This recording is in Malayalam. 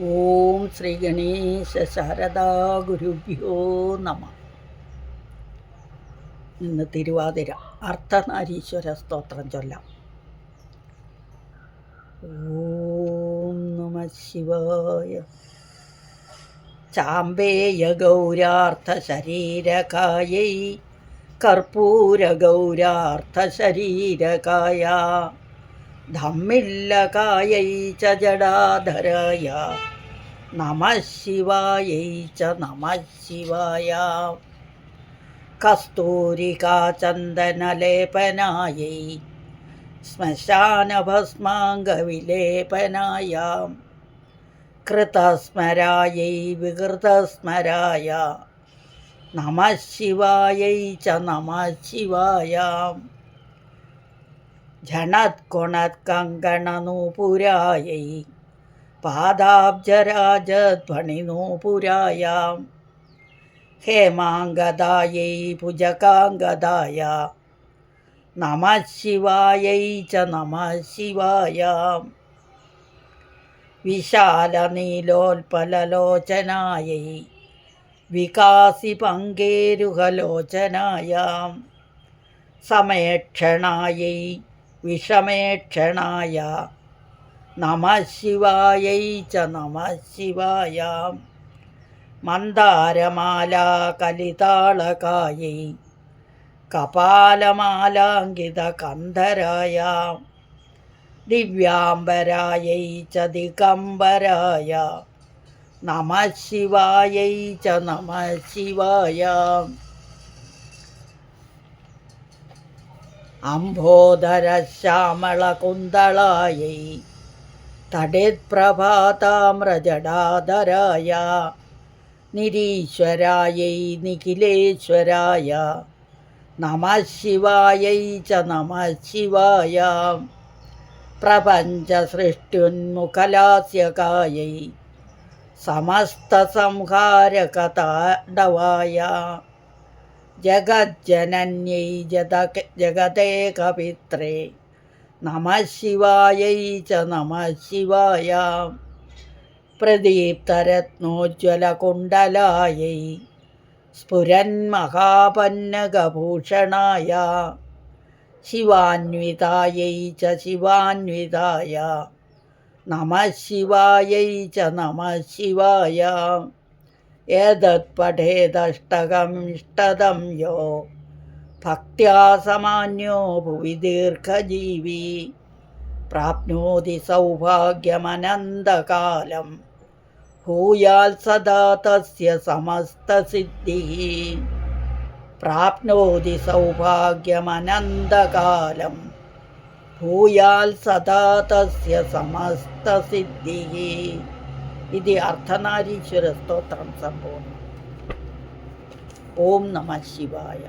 ഓം ശ്രീ ഗണേശ ശാരദാ ഗുരുഭ്യോ നമ. ഇന്ന് തിരുവാതിര. അർത്ഥനാരീശ്വര സ്തോത്രം ചൊല്ലാം. ഓം നമ ശിവായ. ചാമ്പേയ ഗൗരാർത്ഥ ശരീരകായൈ. കർപ്പൂര ഗൗരാർത്ഥ ശരീരകായ. ധമ്മില്ലകായൈ ച ജടാധരായ. നമ ശിവായൈ ച നമ ശിവായ. കസ്തൂരികാചന്ദനലേപനായൈ ശ്മശാനഭസ്മാംഗവിലേപനായ. കൃതസ്മരായൈ വികൃതസ്മരായ. നമ ശിവായൈ ച നമ ശിവായ. झणत्कुणत्कङ्कणनूपुरायै पादाब्जराजध्वनिनूपुरायां हेमाङ्गदायै भुजकाङ्गदाया नमः शिवायै च नमः शिवायां विशालनीलोत्पललोचनायै विकासिपङ्गेरुहलोचनायां समयक्षणायै വിഷമേക്ഷണായ നമ ശിവായൈ ച നമ ശിവായ മന്ദാരമാല കലിതാളകായൈ കപാലമാലാങ്കിത കന്ധരായ ദിവ്യാംബരായൈ ച ദിഗംബരായ നമ ശിവായൈ ച നമ ശിവായ അംബോധരശ്യാമളകുന്തളായൈ. തടേത്പ്രഭാതാമ്രജടാധരായ. നിരീശ്വരായൈ നിഖിലേശ്വരായ. നമ ശിവായൈ ച നമ ശിവായ പ്രപഞ്ചസൃഷ്ടുന്മുഖലാസ്യകായൈ സമസ്തസംഹാരകതാണ്ഡവായ ജഗജ്ജനന്യൈ ജത ജഗതേ കവിത്രേ നമ ശിവായൈ ച നമ ശിവായ. പ്രദീപ്തരത്നോജ്വലകുണ്ടലായൈ സ്ഫുരന്മഹാപന്നകഭൂഷണായ ശിവാന്വിതായൈ ച ശിവാന്വിതായ നമ ശിവായൈ ച നമ ശിവായ. ഏതത്പഠേദഷ്ടകമിഷ്ടദം യോ? ഭക്ത്യാ സമാന്യോ ഭുവി ദീർഘജീവി. പ്രാപ്നോതി സൗഭാഗ്യമനന്തകാലം. ഭൂയാൽ സദാ തസ്യ സമസ്തസിദ്ധിः. പ്രാപ്നോതി സൗഭാഗ്യമനന്തകാലം. ഭൂയാൽ സദാ തസ്യ സമസ്തസിദ്ധിः. ఇది అర్ధనారీశ్వర స్తోత్రం సంపూర్ణం ఓం నమ శివాయ